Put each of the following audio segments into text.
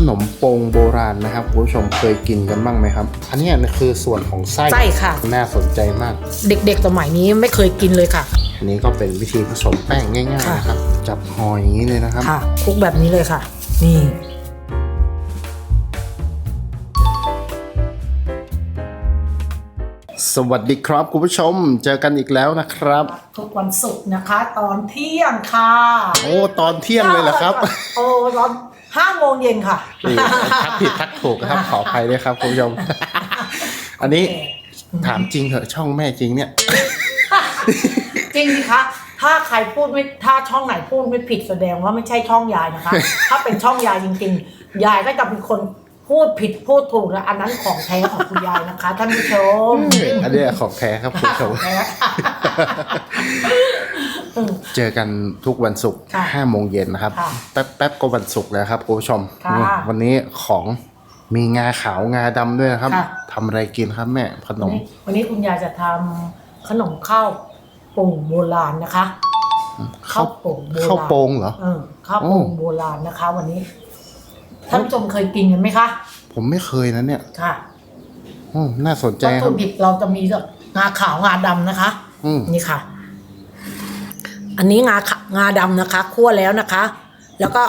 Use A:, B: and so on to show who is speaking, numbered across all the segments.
A: ขนมโปงโบราณนะครับคุณผู้ชมเคยกินกันบ้างไหมครับ อันเนี้ยคือส่วนของไส้
B: ไส้ค่ะ
A: น่าสนใจมาก
B: เด็กๆสมัยนี้ไม่เคยกินเลยค่ะ
A: อันนี้ก็เป็นวิธีผสมแป้งง่ายๆ
B: ค่ะ
A: นะครับ จับห่ออย่างนี้เลยนะครับ
B: ค่ะคลุกแบบนี้เลยค่ะ นี่
A: สวัสดีครับคุณผู้ชมเจอกันอีกแล้วนะครับ
B: ทุกวันศุกร์นะคะ ตอนเที่ยงค่ะ
A: โอ้ตอนเที่ยงเลยเหรอครับ
B: โอ้ตอน ห้าโมงเย็นค่ะ
A: นี่ทักผิดทักถูกนะครับขออภัยด้วยครับคุณผู้ชม อันนี้ถามจริงเหอะช่องแม่จริงเนี่ย
B: จริงสิคะถ้าใครพูดไม่ถ้าช่องไหนพูดไม่ผิดแสดงว่าไม่ใช่ช่องยายนะคะ ถ้าเป็นช่องยายจริงๆ ยายก็จะเป็นคนพูดผิดพูดถูกแล้วอันนั้นของแท้ของคุณยายนะคะ ท่านผู้ชม
A: อันนี้ของแท้ครับคุณผู้ชม
B: ของแท้ค่ะ
A: เจอกันทุกวันศุกร์
B: ค่ะ
A: ห้าโมงเย็นนะครับ
B: ค่ะ
A: แป๊บแป๊บก็วันศุกร์แล้วครับคุณผู้ชม
B: ค่ะ
A: นี่วันนี้ของมีงาขาวงาดำด้วยนะครับ
B: ค่ะ
A: ทำอะไรกินครับแม่ขน
B: วัน
A: ม
B: นี้วันนี้คุณยายจะทำขนมข้าวโป่งโบราณนะคะ ข้าวโป่งโบราณ
A: ข้าวโป่งเหรอ
B: เออข้าวโป่ง
A: โอ้
B: โบราณนะคะ วันนี้ท่านผู้ชมเคยกินกันไหมคะ
A: ผมไม่เคยนะเนี่ย
B: ค่ะ
A: อืมน่าสนใจ
B: วัต
A: ครั
B: ถุ
A: บ
B: ดิบเราจะมีงาขาวงาดำนะคะ
A: อืม
B: นี่ค่ะ อันนี้งาขางาดำนะคะคั่วแล้วนะคะ แล้วก็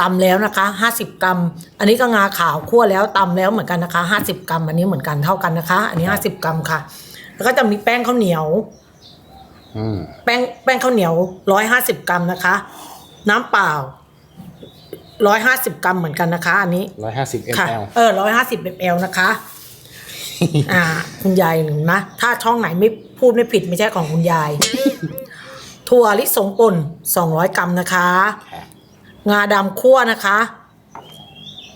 B: ตำแล้วนะคะห้าสิบกรัม อันนี้ก็งาขาวคั่วแล้วตำแล้วเหมือนกันนะคะห้าสิบกรัม อันนี้เหมือนกันเท่ากันนะคะ อันนี้ห้าสิบกรัมค่ะ แล้วก็จะมีแป้งข้าวเหนียว
A: อืม
B: แป้งแป้งข้าวเหนียวร้อยห้าสิบกรัมนะคะ น้ำเปล่าร้อยห้าสิบกรัมเหมือนกันนะคะ อันนี้
A: ร้อยห้าสิบ
B: ค่ะ
A: ml
B: เออร้อยห้าสิบเอลนะคะ อ่า คุณยายหนึ่งนะถ้าช่องไหนไม่พูดไม่ผิดไม่ใช่ของคุณยาย ถั่วลิสงป่นสองร้อยกรัมนะคะ
A: ค่ะ
B: งาดำคั่วนะคะ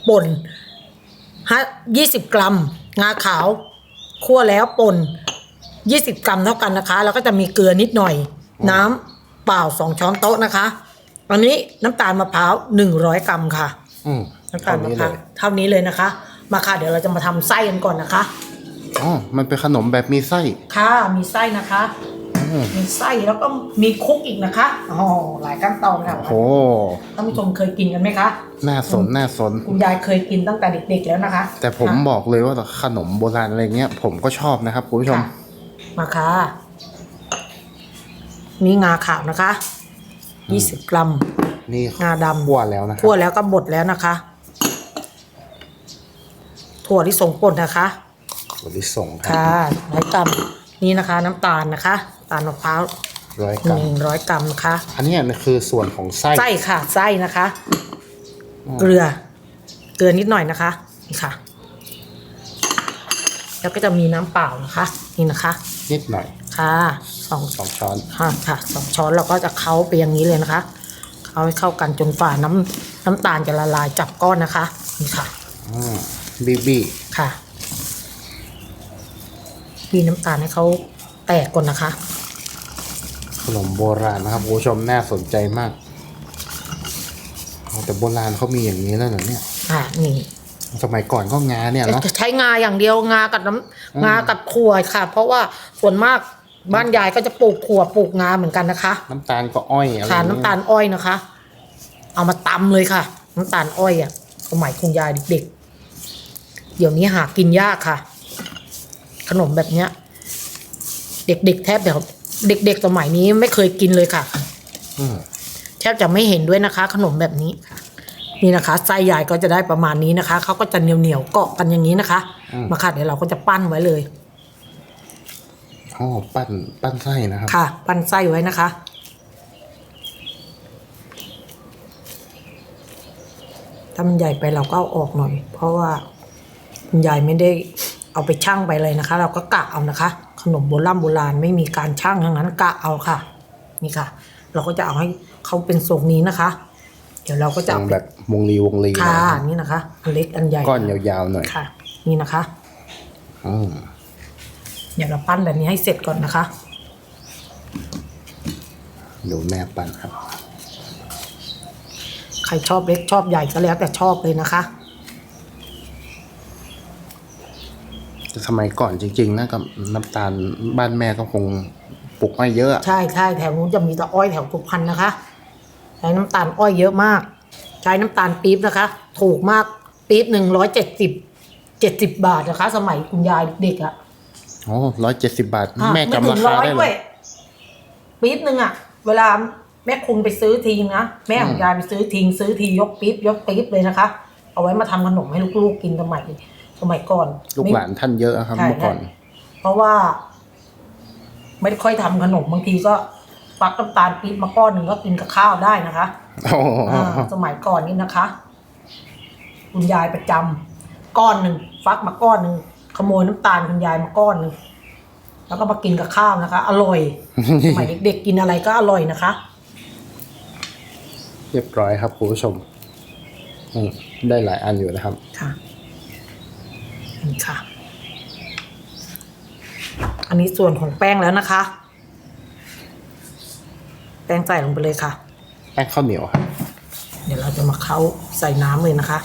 B: ป่นฮะยี่สิบกรัม งาขาวคั่วแล้วป่นยี่สิบกรัมเท่ากันนะคะ แล้วก็จะมีเกลือนิดหน่อย น้ำเปล่าสองช้อนโต๊ะนะคะอันนี้น้ำตาลมะพร้าวหนึ่งร้อยกรัมค่ะ
A: อืม
B: น้ำตา
A: เท่า
B: ลมะ
A: นี้
B: พ
A: เล
B: ร้าวยเท่านี้เลยนะคะ มาค่ะ เดี๋ยวเราจะมาทำไส้กันก่อนนะคะ
A: อ๋อมันเป็นขนมแบบมีไส้
B: ค่ะ มีไส้นะคะ
A: อื ม
B: มีไส้แล้วก็มีคลุกอีกนะคะอ๋อหลายขั้นตอนค่ะ
A: โอ้โห
B: ท่านผู้ชมเคยกินกันไหมคะ
A: น่าสนน่าสน
B: คุณยายเคยกินตั้งแต่เด็กๆแล้วนะคะ
A: แต่ผม
B: ค่ะ
A: บอกเลยว่าขนมโบราณอะไรเงี้ย ผมก็ชอบนะครับคุณผู้ชม
B: ค่ะมาค่ะนี่งาขาวนะคะยี่สิบกรัม
A: นี่
B: งาดำ
A: คั่วแล้วนะครั
B: คั่วแล้วก็บดแล้วนะคะ ถั่วที่สงป่นนะคะ
A: ถั่วลิสงครั
B: ค่ะร้อยกรัมนี่นะคะ น้ำตาลนะคะ ตาลมะพร้าว
A: ร้อยก
B: ห
A: รัม
B: นึ่งร้อยกรัมนะคะ
A: อันเนี้ยคือส่วนของไส้
B: ไส้ค่ะไส้นะคะ เกลือ เกลือนิดหน่อยนะคะนี่ค่ะ แล้วก็จะมีน้ำเปล่านะคะ นี่นะคะ
A: นิดหน่อย
B: ค่ะสอง
A: สองช้อน
B: ค่ะค่ะสองช้อนเราก็จะเค้าไปอย่างนี้เลยนะคะเค้าให้เข้ากันจนฝ่าน้ำน้ำตาลจะละลายจับก้อนนะคะ นี่ค่ะ
A: อืมบีบี
B: ค่ะบีน้ำตาลให้เขา แตกก่อนนะคะ
A: ขนมโบราณนะครับคุณผู้ชมน่าสนใจมากอ๋อแต่โบราณเขามีอย่างนี้แล้วเหรอเนี่ย
B: อ่านี่
A: สมัยก่อนก็งาเนี่ยเนาะ
B: ใช้งาอย่างเดียวงากับน้ำงากับขั่วค่ะ เพราะว่าส่วนมากบ้านยายก็จะปลูกขั่วปลูกงาเหมือนกันนะคะ
A: น้ำตาลก็อ้อยอะไร
B: ค่ะ
A: อย่งเงี้ย
B: น้ำตาลอ้อยนะคะ เอามาตำเลยค่ะ น้ำตาลอ้อยอะสมัยคุณยายเด็กๆเดี๋ยวนี้หากินยากค่ะ ขนมแบบเนี้ย เด็กๆแทบแบบเด็ก ๆ สมัยนี้ไม่เคยกินเลยค่ะ
A: อืม
B: แทบจะไม่เห็นด้วยนะคะ ขนมแบบนี้ค่ะ นี่นะคะไส้ใหญ่ก็จะได้ประมาณนี้นะคะเขาก็จะเหนียวเหนียวๆเกาะกันอย่างนี้นะคะ มาค่ะเดี๋ยวเราก็จะปั้นไว้เลย
A: อ๋อปั้นปั้นไส้นะครับ
B: ค่ะ ปั้นไส้ไว้นะคะ ถ้ามันใหญ่ไปเราก็เอาออกหน่อย เพราะว่าคุณยายไม่ได้เอาไปชั่งไปเลยนะคะ เราก็กะเอานะคะ ขนมโบราณโบราณไม่มีการชั่งทั้งนั้นกะเอาค่ะ นี่ค่ะ เราก็จะเอาให้เขาเป็นทรงนี้นะคะ เดี๋ยวเราก็จะเอาไป
A: แบบวงรีวงรี
B: ค่ะ
A: นะครับ
B: นี่นะคะอันเล็กอันใหญ่
A: ก้อนยาวๆหน่อย
B: ค่ะ นี่นะคะ
A: อืม
B: เดี๋ยวเราปั้นแบบนี้ให้เสร็จก่อนนะคะ
A: ดูแม่ปั้นครับ
B: ใครชอบเล็กชอบใหญ่ก็แล้วแต่ชอบเลยนะคะ
A: สมัยก่อนจริงๆนะกับน้ำตาลบ้านแม่ก็คงปลูกไม่เยอะอะ
B: ใช่ใช่แถวนู้นจะมีแต่อ้อยแถวสุพรรณนะคะใช้น้ำตาลอ้อยเยอะมาก ใช้น้ำตาลปี๊บนะคะ ถูกมากปี๊บหนึ่งร้อยเจ็ดสิบเจ็ดสิบบาทนะคะ สมัยคุณยายเด็กๆอะ
A: โอ้ร้อยเจ็ดสิบบาท
B: อะ
A: แม่จำรา
B: ไถึง
A: คาได้
B: ด้
A: เล
B: วยยปี๊บหนึ่งอะเวลาแม่คุณไปซื้อทีนะแม่ของยายไปซื้อทิ้งซื้อทียกปี๊บยกปี๊บเลยนะคะ เอาไว้มาทำขนมให้ลูกๆกินสมัยส มัยก่อน
A: ลูกหลานท่านเยอะครับ
B: ใช่
A: เมื่อก่อน
B: ใช่เพราะว่า ไม่ได้ค่อยทำขนมบางทีก็ฟักน้ำตาลปี๊บมาก้อนหนึ่งก็กินกับข้าวได้นะคะ
A: โอ้โห
B: อ่าสมัยก่อนนี่นะคะ คุณยายประจำก้อนหนึ่งฟักมาก้อนหนึ่งขโมยน้ำตาลคุณยายมาก้อนหนึ่งแล้วก็มากินกับข้าวนะคะ อร่อยสมัยเด็กๆกินอะไรก็อร่อยนะคะ
A: เรียบร้อยครับคุณผู้ชมอืมได้หลายอันอยู่นะครับ
B: ค่ะ นี่ค่ะ อันนี้ส่วนของแป้งแล้วนะคะ แป้งใส่ลงไปเลยค่ะ
A: แป้งข้าวเหนียวครับ
B: เดี๋ยวเราจะมาเข้าใส่น้ำเลยนะคะ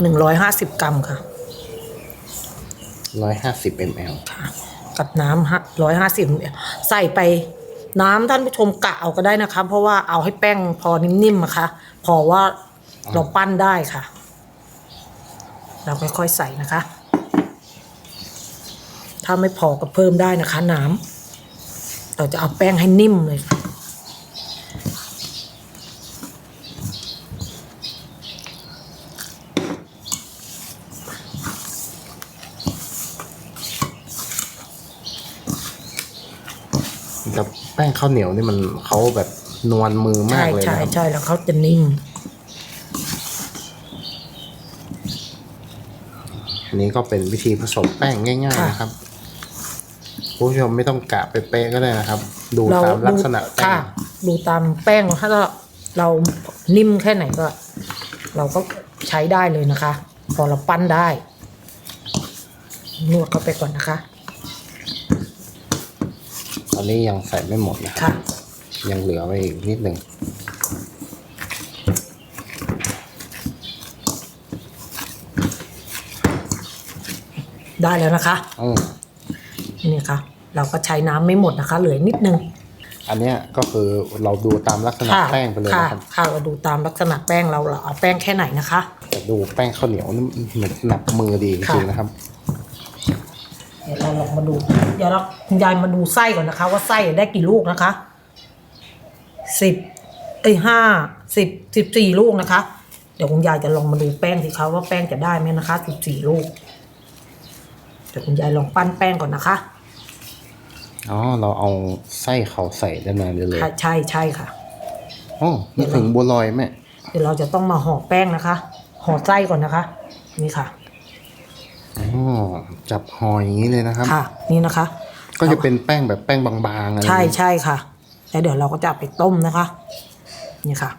B: หนึ่งร้อยห้าสิบกรัมค่ะ
A: ร้อยห้าสิบมล
B: ค่ะ กับน้ำร้อยห้าสิบใส่ไปน้ำท่านผู้ชมกะเอาก็ได้นะคะ เพราะว่าเอาให้แป้งพอนิ่มๆนะคะ พอว่าเราปั้นได้ค่ะ เราค่อยๆใส่นะคะ ถ้าไม่พอก็เพิ่มได้นะคะน้ำเราจะเอาแป้งให้นิ่มเลยค่ะ
A: แต่แป้งข้าวเหนียวนี่มันเขาแบบนวลมือมา
B: ใช่
A: กเลย
B: ใช่
A: นะครับ
B: ใช่แล้วเขาจะนิ่ม
A: นนี้ก็เป็นวิธีผสมแป้งง่ายๆ
B: ค่ะ
A: นะครับคุณผู้ชมไม่ต้องกะไปเป๊ะก็ได้นะครับ ดู
B: เรา
A: ตามลักษณะแป้
B: ค่ะ
A: ง
B: ดูตามแป้งถ้าเราเรานิ่มแค่ไหนก็ เราก็ใช้ได้เลยนะคะ พอเราปั้นได้ นวดเข้าไปก่อนนะคะ
A: ตอนนี้ยังใส่ไม่หมดนะครับ
B: ค่ะ
A: ยังเหลือไว้อีกนิดหนึ่ง
B: ได้แล้วนะคะ
A: อืม
B: นี่ค่ะ เราก็ใช้น้ำไม่หมดนะคะ เหลือนิดนึง
A: อันเนี้ยก็คือเราดูตามลักษณะ
B: ค่ะ
A: แป้งไปเลย
B: ค่ะ
A: นะครับ
B: ค่ะเราดูตามลักษณะแป้งเราเราเอาแป้งแค่ไหนนะคะ
A: แต่ดูแป้งข้าวเหนียวนี่เหมือนหนักมือดีจริงๆนะครับ
B: เดี๋ยวเราลองมาดู เดี๋ยวเราคุณยายมาดูไส้ก่อนนะคะ ว่าไส้ได้กี่ลูกนะคะสิบเอ้ยห้าสิบสิบสี่ลูกนะคะ เดี๋ยวคุณยายจะลองมาดูแป้งสิคะว่าแป้งจะได้ไหมนะคะสิบสี่ลูกเดี๋ยวคุณยายลองปั้นแป้งก่อนนะคะ
A: อ๋อ เราเอาไส้เขาใส่ด้านในได้เลย
B: ค่ะใช่ใช่ค่ะ
A: อ๋อนึกถึงบัวลอยแม่
B: เดี๋ยวเราจะต้องมาห่อแป้งนะคะ ห่อไส้ก่อนนะคะ นี่ค่ะ
A: อ๋อจับหอยอย่างนี้เลยนะครับ
B: ค่ะ นี่นะคะ
A: ก็จะเป็นแป้งแบบแป้งบางๆอะไร
B: ใช่ใช่ค่ะแล้วเดี๋ยวเราก็จะเอาไปต้มนะคะ นี่ค่ะ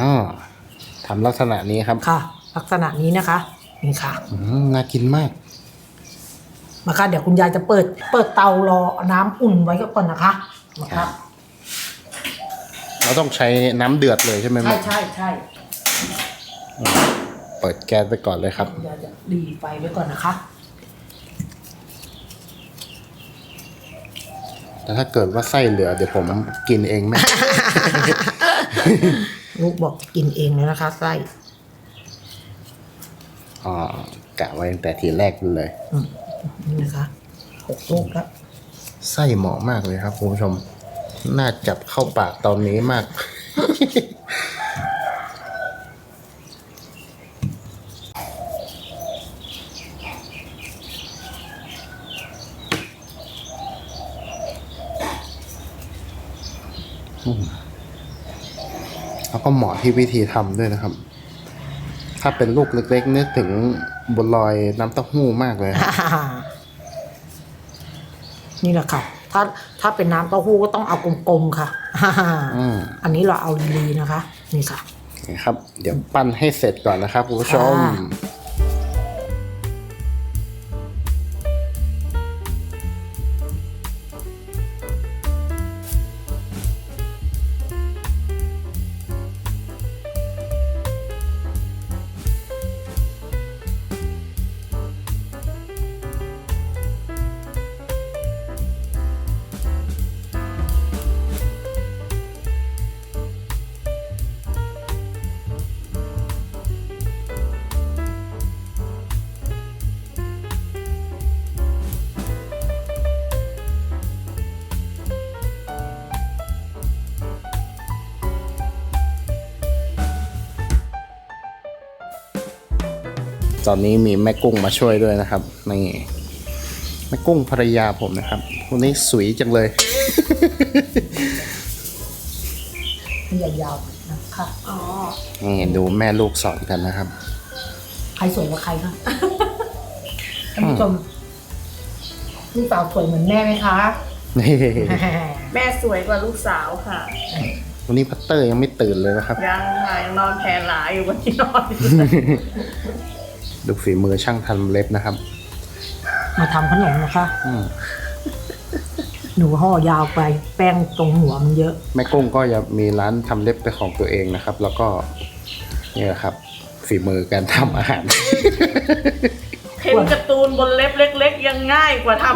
A: อ๋อทำลักษณะนี้ครับ
B: ค่ะ ลักษณะนี้นะคะ นี่ค่ะ
A: อืมน่ากินมาก
B: มาค่ะเดี๋ยวคุณยายจะเปิด เปิดเตารอน้ำอุ่นไว้ก่อนนะคะนะ
A: ครั
B: คะ
A: บ เราต้องใช้น้ำเดือดเลยใช่ไหม
B: ใช่
A: แม่
B: ใช่ใช่
A: เปิดแก๊สไปก่อนเลยครับ
B: คุณยายจะดีไฟไว้ก่อนนะคะ
A: แต่ถ้าเกิดว่าไส้เหลือเดี๋ยวผมกินเองแม่
B: ลูกบอกจะกินเองแล้วนะคะไส้
A: อ๋อกะไว้ตั้งแต่ทีแรกเลย
B: อืม นี่นะคะหกลูกแล้ว
A: ไส้เหมาะมากเลยครับคุณผู้ชม น่าจับเข้าปากตอนนี้มาก แล้วก็เหมาะที่วิธีทำด้วยนะครับ ถ้าเป็นลูกเล็กๆนึกถึงบัวลอยน้ำเต้าหู้มากเลยครับ
B: นี่แหละค่ะ ถ้าถ้าเป็นน้ำเต้าหู้ก็ต้องเอากลมๆค่ะ
A: อืม
B: อันนี้เราเอาลีๆนะคะ นี่ค่ะ
A: นะครับ เดี๋ยวปั้นให้เสร็จก่อนนะครับคุณผู้ชม ตอนนี้มีแม่กุ้งมาช่วยด้วยนะครับนี่แม่กุ้งภรรยาผมนะครับวันนี้สวยจังเลย
B: มันยาวๆนะคะ
C: อ๋อ
A: นี่ดูแม่ลูกสอนกันนะครับ
B: ใครสวยกว่าใครคะท่านผู้ชมลูกสาวสวยเหมือนแม่ไหมคะ
A: นี่
C: แม่สวยกว่าลูกสาวค่ะ
A: วันนี้พัตเตอร์ยังไม่ตื่นเลยนะครับ
C: ยังค่ะยังนอนแผ่หลาอยู่บนที่นอนอยู่
A: ดูฝีมือช่างทำเล็บนะครับ
B: มาทำขนมนะคะ
A: อืม
B: หนูห่อยาวไปแป้งตรงหัวมันเยอะ
A: แม่กุ้งก็จะมีร้านทำเล็บเป็นของตัวเองนะครับ แล้วก็นี่แหละครับ ฝีมือการทำอาหาร
C: เพ้นการ์ตูนบนเล็บเล็ก ๆ ยังง่ายกว่าท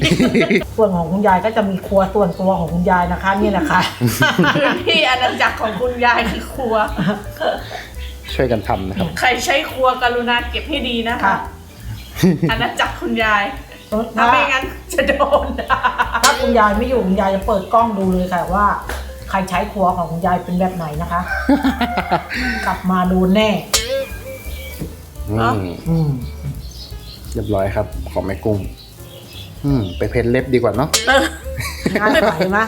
C: ำ
B: ส่วนของคุณยายก็จะมีครัวส่วนตัวของคุณยายนะคะ นี่แหละค่ะ
C: พื้นที่อาณาจักรของคุณยายคือครัว
A: ช่วยกันทำนะครับ
C: ใครใช้ครัวกรุณาเก็บให้ดีนะคะ
B: ค่ะ
C: อาณาจักรคุณยาย
B: ถ้า
C: ถ้าไม่งั้นจะโดนด่า
B: ถ้าคุณยายไม่อยู่คุณยายจะเปิดกล้องดูเลยค่ะว่า ใครใช้ครัวของคุณยายเป็นแบบไหนนะคะ กลับมาดูแน่
A: นี่
B: อืม
A: เรียบร้อยครับ ของแม่กุ้ง อืม ไปเพ้นเล็บดีกว่าเนาะ
C: เออ
B: ง่ายไปไหม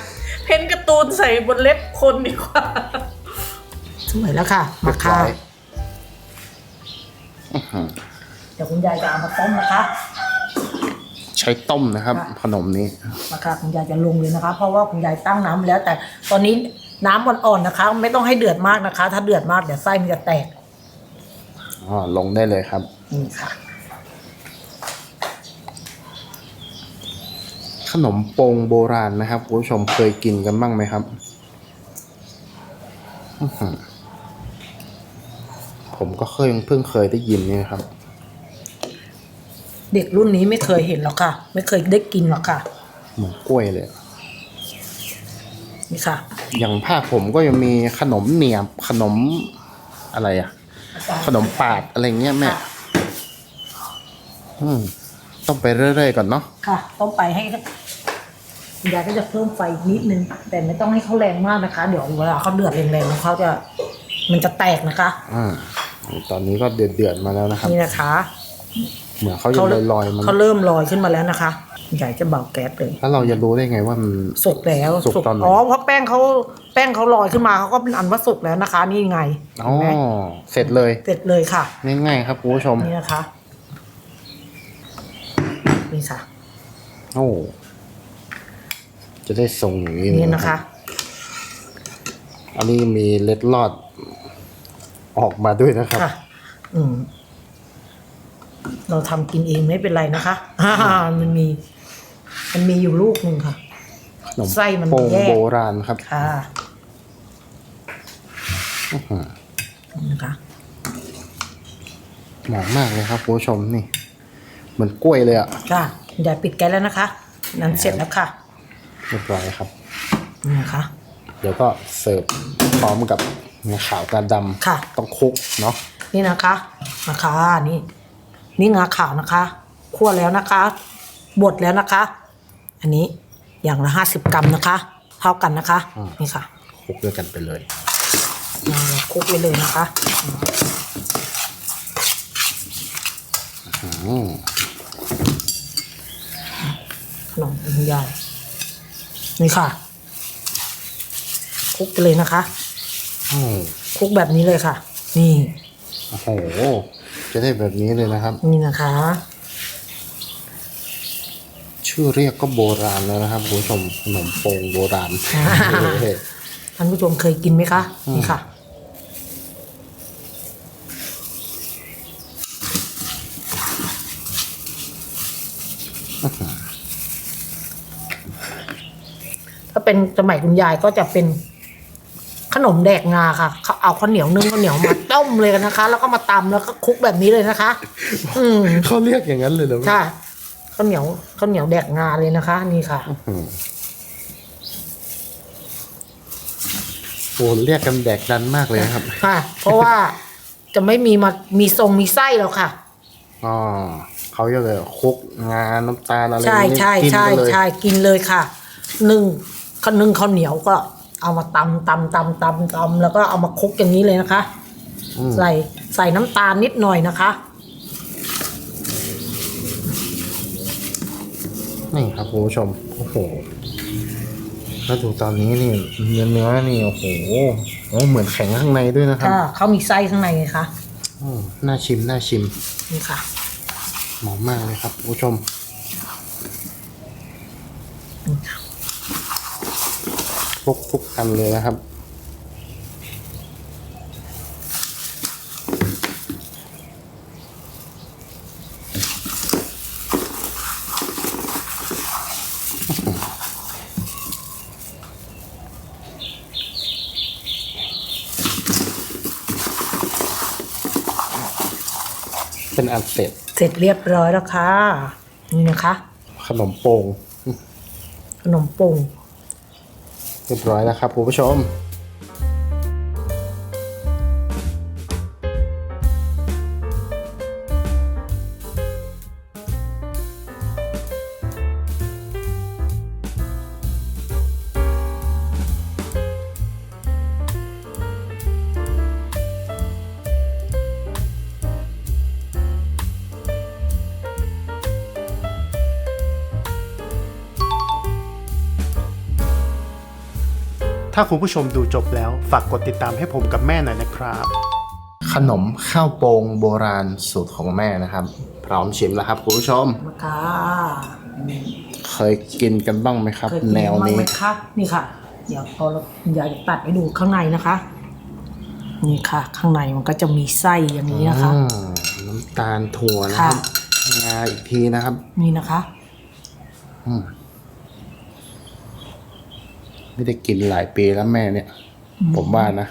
C: เพ้นการ์ตูนใส่บนเล็บคนดีกว่า
B: สวยแล้วค่ะ มา
A: เรียบ
B: ค่ะ
A: ร้อยอื้อหือ
B: เดี๋ยวคุณยายจะเอามาต้มนะคะ
A: ใช้ต้มนะครับ
B: ค่ะ
A: ขนมนี้
B: มาค่ะคุณยายจะลงเลยนะคะ เพราะว่าคุณยายตั้งน้ำแล้ว แต่ตอนนี้น้ำอ่อนๆนะคะ ไม่ต้องให้เดือดมากนะคะ ถ้าเดือดมากเดี๋ยวไส้มันจะแตก
A: อ๋อ ลงได้เลยครับ
B: นี่ค่ะ
A: ขนมโปงโบราณนะครับคุณผู้ชมเคยกินกันบ้างไหมครับอื้อหือผม ก็เคยเพิ่งเคยได้ยินนี่นะครับ
B: เด็กรุ่นนี้ไม่เคยเห็นหรอกค่ะ ไม่เคยได้กินหรอกค่ะ
A: เหมือนกล้วยเลย
B: นี่ค่ะ
A: อย่างภาคผมก็ยังมีขนมเหนียบขนมอะไรอะขนมปาดอะไรเงี้ยแม่
B: ค่ะ
A: อืมต้องไปเรื่อยๆก่อนเนาะ
B: ค่ะ ต้องไปให้คุณยายก็จะเพิ่มไฟอีกนิดนึง แต่ไม่ต้องให้เขาแรงมากนะคะ เดี๋ยวเวลาเขาเดือดแรงๆแล้วเขาจะ มันจะแตกนะคะ
A: อ่า ตอนนี้ก็เดือดๆมาแล้วนะครับ
B: นี่นะคะ
A: เหมือนเขายังลอยๆมัน
B: เขาเริ่มลอยขึ้นมาแล้วนะคะคุณยายจะเบาแก๊สเลย
A: แล้วเราจะรู้ได้ไงว่ามัน
B: สุกแล้ว
A: สุกตอนไหน
B: อ๋อเพราะแป้งเขาแป้งเขาลอยขึ้นมาเขาก็เป็นอันว่าสุกแล้วนะคะ นี่ไง
A: อ๋อ
B: เห็นไหม
A: เสร็จเลย
B: เสร็จเลยค่ะ
A: ง่ายๆครับคุณผู้ชม
B: นี่นะคะนี่ค่ะ
A: โอ้จะได้ทรงอย่างนี้เลย
B: นี่นะคะ
A: อันนี้มีเล็ดลอด ออกมาด้วยนะครับ
B: ค่ะ อืม เราทำกินเองไม่เป็นไรนะคะอ่ามันมี มันมีอยู่ลูกหนึ่งค่ะ
A: ขนม
B: ไส้มัน
A: โป่ง
B: แยก
A: โบราณครับ
B: ค่ะ
A: อื้อหือ
B: นี่นะคะ
A: หอมมากเลยครับคุณผู้ชมนี่ เหมือนกล้วยเลยอะ
B: ค่ะอย่าปิดแก๊สแล้วนะคะ นั้นเสร็จแล้วค่ะ
A: เรียบร้อยครับ
B: นี่นะคะ
A: เดี๋ยวก็เสิร์ฟพร้อมกับ งาขาวกาดำ
B: ค่ะ
A: ต้องคลุกเนาะ
B: นี่นะคะนะคะนี่นี่งาขาวนะคะคั่วแล้วนะคะบดแล้วนะคะ อันนี้อย่างละห้าสิบกรัมนะคะ เท่ากันนะคะ นี่ค่ะ
A: คลุกด้วยกันไปเลย
B: เอาคลุกไปเลยนะคะ
A: อืม
B: ขนมคุณยายนี่ค่ะคลุกไปเลยนะคะ
A: อืม
B: คลุกแบบนี้เลยค่ะ นี่
A: โอ้โหจะได้แบบนี้เลยนะครับ
B: นี่นะคะ
A: ชื่อเรียกก็โบราณแล้วนะครับคุณผู้ชมขนมโปงโบราณ
B: ท่านผู้ชมเคยกินไหมคะ นี่ค่ะ ถ้าเป็นสมัยคุณยายก็จะเป็น ขนมแดกงาค่ะเขาเอาข้าวเหนียวนึ่งข้าวเหนียวมาต้มเลยกันนะคะ แล้วก็มาตำแล้วก็คลุกแบบนี้เลยนะคะ อืม
A: เขาเรียกอย่างนั้นเลยเหรอ
B: ค่ะข้าวเหนียวข้าวเหนียวแดกงาเลยนะคะ นี่ค่ะ
A: อืมโอ้เรียกกันแดกดันมากเลยนะครับ
B: ค่ะ เพราะว่าจะไม่มีมามีทรงมีไส้แล้วค่ะ
A: อ๋อเขาจะเลยคลุกงาน้ำตาลอะไร
B: ใช่
A: นี่
B: ใช่
A: กิน
B: ใช่
A: ไปเลย
B: ใช่กินเลยค่ะนึ่งข้าวนึ่งข้าวเหนียวก็ เอามาตำตำตำตำตำแล้วก็เอามาคลุกอย่างนี้เลยนะคะใส่ใส่น้ำตาลนิดหน่อยนะคะ
A: นี่ครับคุณผู้ชม โอ้โห แล้วดูตอนนี้นี่เนื้อเนื้อนี่โอ้โหโอ้เหมือนแข็งข้างในด้วยนะครับ
B: ค่เขามีไส้ข้างในไงคะ
A: อืน่าชิมน่าชิม
B: นี่ค่ะ
A: หอมมากเลยครับคุณผู้ชม ทุกทุกอันเลยนะครับเป็นอันเสร็จ
B: เสร็จเรียบร้อยแล้วค่ะ นี่นะคะ
A: ขนมโป่ง
B: ขนมปุง
A: เรียบร้อยแล้วครับคุณผู้ชม
D: ถ้าคุณผู้ชมดูจบแล้ว ฝากกดติดตามให้ผมกับแม่หน่อยนะครับ
A: ขนมข้าวโป่งโบราณสูตรของแม่นะครับ พร้อมชิมแล้วครับคุณผู้ชม
B: มาค่ะ
A: เคยกินกันบ้างไหมครับ
B: เคยกิน
A: แนว
B: บ้าง
A: นี้
B: ไหมคะนี่ค่ะ เดี๋ยวพอเราอยากจะตัดให้ดูข้างในนะคะ นี่ค่ะ ข้างในมันก็จะมีไส้อย่างนี้นะคะ
A: อืมน้ำตาลถั่วนะครับงาอีกทีนะครับ
B: นี่นะคะ
A: อืม ไม่ได้กินหลายปีแล้วแม่เนี่ย ผมว่านะ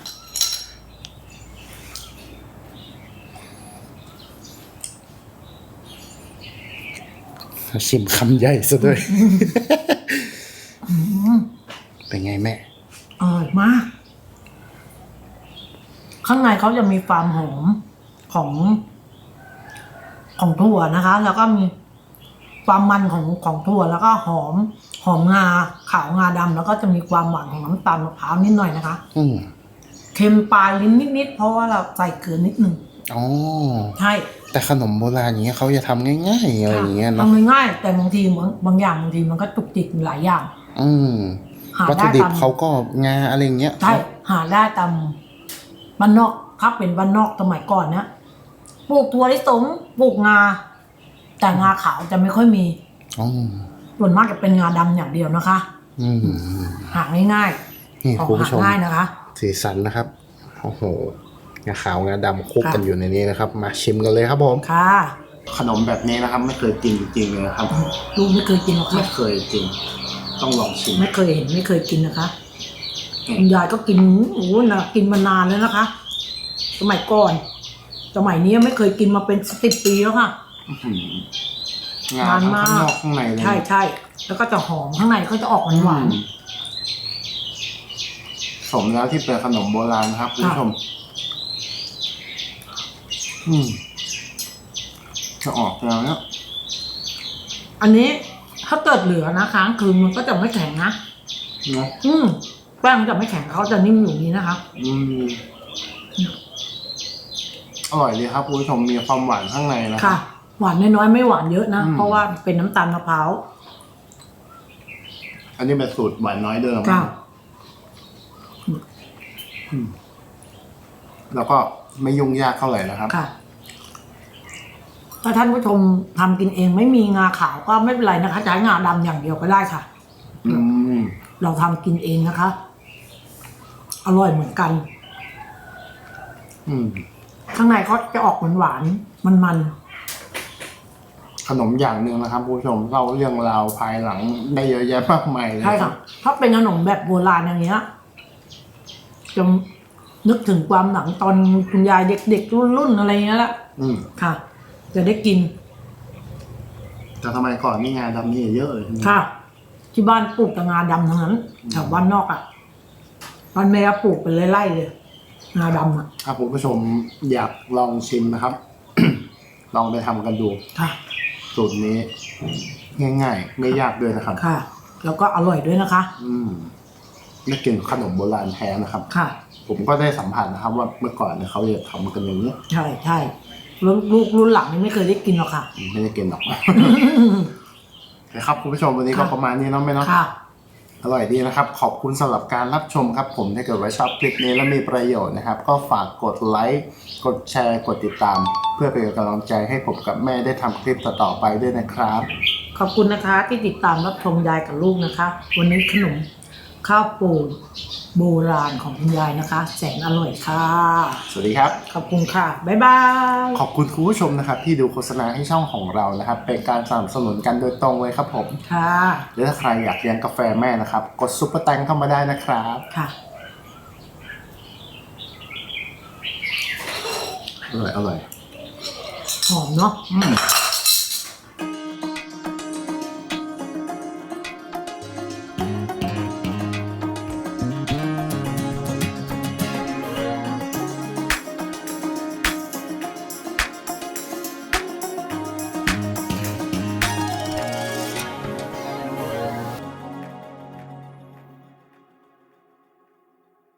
A: ชิมคำใหญ่ซะด้วย เป็นไงแม่
B: อร่อยมาก ข้างในเขาจะมีความหอมของ ของถั่วนะคะ แล้วก็มี ความมันของของถั่วแล้วก็หอม หอมงาขาวงาดำแล้วก็จะมีความหวานของน้ำตาลมะพร้าวนิดหน่อยนะคะ
A: อืม
B: เค็มปลายลิ้นนิดๆเพราะว่าเราใส่เกลือนิดนึง
A: อ๋อ
B: ใช่
A: แต่ขนมโบราณอย่างเงี้ยเขาจะทำง่ายๆอะไรอย่างเงี้ยเนาะ
B: ทำง่ายๆแต่บางทีบางบางอย่างบางทีมันก็จุกจิกหลายอย่าง
A: อืม
B: หา
A: วัต
B: ได้
A: ถุดิบ
B: ตาม
A: เขาก็งาอะไรอย่างเงี้ย
B: ใช่หาได้ตามบ้านนอกถ้าเป็นบ้านนอกสมัยก่อนเนี่ยปลูกถั่วลิสงปลูกงา แต่งาขาวจะไม่ค่อยมี
A: อ๋อ
B: ส่วนมากจะเป็นงาดำอย่างเดียวนะคะ
A: อืม
B: หาง่าย
A: นี่
B: ๆของ
A: คุณ
B: หา
A: ผู้ชม
B: ง่ายนะคะ
A: สีสันนะครับ โอ้โห งาขาวงาดำคลุก
B: ค่ะ
A: กันอยู่ในนี้นะครับ มาชิมกันเลยครับผม
B: ค่ะ
A: ขนมแบบนี้นะครับ ไม่เคยกินจริงๆเลยนะครับ
B: ลูกไม่เคยกินหรอก
A: ไม่
B: ค่ะ
A: เคยกินต้องลองชิม
B: ไม่เคยเห็นไม่เคยกินนะคะ
A: อืม
B: คุณยายก็กินโอ้โหนะกินมานานแล้วนะคะ สมัยก่อน สมัยนี้ไม่เคยกินมาเป็นสิบปีแล้วค่ะ
A: อื้อหือ งาทั้งข้างนอกข้างในเลย
B: ใช่ใช่แล้วก็จะหอมข้างในก็จะออกหวานหวาน
A: อืมสมแล้วที่เป็นขนมโบราณนะครับคุณผู้ชมอืมจะออกแล้วเนี่ย
B: ๆอันนี้ถ้าเกิดเหลือนะค้างคืนมันก็จะไม่แข็งนะ
A: เนาะ
B: อืมแป้งมันจะไม่แข็งเขาจะนิ่มอยู่นี้นะคะ
A: อืมอร่อยดีครับคุณผู้ชมมีความหวานข้างในนะ
B: ค่ะ หวานน้อยๆไม่หวานเยอะนะ
A: อืม
B: เพราะว่าเป็นน้ำตาลมะพร้าว
A: อันนี้เป็นสูตรหวานน้อยเดิม
B: ค่ะ
A: อืมแล้วก็ไม่ยุ่งยากเท่าไหร่นะครับ
B: ค่ะ ถ้าท่านผู้ชมทำกินเองไม่มีงาขาวก็ไม่เป็นไรนะคะใช้งาดำอย่างเดียวก็ได้ค่ะ
A: อืม
B: เราทำกินเองนะคะ อร่อยเหมือนกัน
A: อืม
B: ข้างในเขาจะออกหวานหวานมันมัน
A: ขนมอย่างหนึ่งนะครับคุณผู้ชมเล่าเรื่องราวภายหลังได้เยอะแยะมากมายเล
B: ๆ
A: ย
B: ใช่ค่ะถ้าเป็นขนมแบบโบราณอย่างเงี้ยจะนึกถึงความหลังตอนคุณยายเด็กๆรุ่นๆอะไรเงี้ยละ
A: อืม
B: ค่ะ จะได้กิน
A: แต่ทำไมก่อนนี่งานดำนี่เยอะเลยใช่ไหม
B: ค่ะ ที่บ้านปลูกแต่งาดำทั้งนั้นแถวบ้านนอกอะบ้านแม่ก็ปลูกเป็นไร่ๆเลยงาดำอะ
A: ถ้าคุณผู้ชมอยากลองชิมนะครับ ลองไปทำกันดู
B: ค่ะ
A: สูตรนี้ ง่ายๆ ไม่ยากด้วยนะครับ
B: ค่ะ แล้วก็อร่อยด้วยนะคะ
A: อืมได้กลินขนมโบราณแท้นะครับ
B: ค่ะ
A: ผมก็ได้สัมผัสนะครับ ว่าเมื่อก่อนเนี่ยเขาจะทำกันอย่างนี้
B: ใช่ใช่ลูกลูกรุ่นหลังนี่ไม่เคยได้กินหรอกค่ะ
A: ไม่ได้กินหรอกนะครับคุณผู้ชมวันนี้ก็
B: ค่ะ
A: ประมาณนี้เนาะแม่เนาะ
B: ค่ะ
A: อร่อยดีนะครับ ขอบคุณสำหรับการรับชมครับผมถ้าเกิดว่าชอบคลิปนี้และมีประโยชน์นะครับ ก็ฝากกดไลค์กดแชร์กดติดตาม เพื่อเป็นกำลังใจให้ผมกับแม่ได้ทำคลิปต่อๆไปด้วยนะครับ
B: ขอบคุณนะคะที่ติดตามรับชมยายกับลูกนะคะ วันนี้ขนม ข้าวปูโบราณของคุณยายนะคะ แสนอร่อยค่ะ
A: สวัสดีครับ
B: ขอบคุณค่ะ บ๊ายบาย
A: ขอบคุณคุณผู้ชมนะครับ ที่ดูโฆษณาให้ช่องของเรานะครับ เป็นการสนับสนุนกันโดยตรงเลยครับผม
B: ค่ะ
A: หรือถ้าใครอยากเลี้ยงกาแฟแม่นะครับ กดซุปเปอร์แตงเข้ามาได้นะครับ
B: ค่ะ
A: อร่อยอร่อย
B: หอมเนาะ
A: อืม